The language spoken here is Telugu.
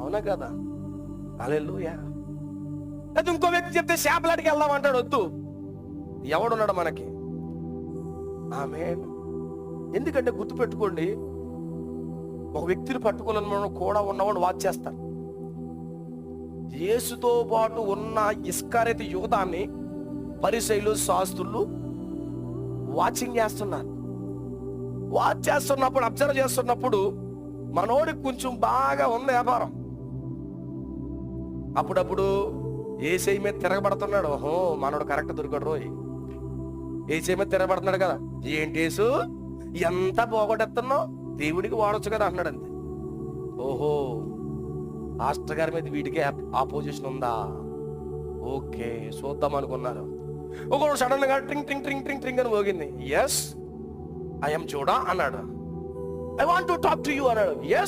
అవునా కదా? అలెలుయా అది ఇంకో వ్యక్తి చెప్తే చేపలాడికి వెళ్దాం అంటాడు వద్దు. ఎవడున్నాడు మనకి? ఆమె ఎందుకంటే గుర్తుపెట్టుకోండి ఒక వ్యక్తిని పట్టుకోవాలని కూడా ఉన్నవాడు వాచ్ చేస్తాడు. యేసుతో పాటు ఉన్న ఇస్కారైతే యువతాన్ని పరిశైలు శాస్త్రులు వాచింగ్ చేస్తున్నారు. వాచ్ చేస్తున్నప్పుడు అబ్జర్వ్ చేస్తున్నప్పుడు మనోడికి కొంచెం బాగా ఉంది వ్యాపారం. అప్పుడప్పుడు ఏసై మీద తిరగబడుతున్నాడు. ఓహో మనోడు కరెక్ట్ దొరికాడు రోయ్. ఏసై మీద తిరగబడుతున్నాడు కదా. ఏంటి ఏసు ఎంత పోగొట్టేస్తున్నావు? దేవుడికి వాడొచ్చు కదా అన్నాడు అంతే. ఓహో మాస్టర్ గారి మీద వీటికి ఆపోజిషన్ ఉందా? ఓకే చూద్దాం అనుకున్నారు. ఒకడు సడన్గా ట్రింగ్ ట్రింగ్ ట్రింగ్ ట్రింగ్ ట్రింగ్ అని మోగింది. ఎస్ ఐఎమ్ చూడా అన్నాడు. I want to talk to you. Yes,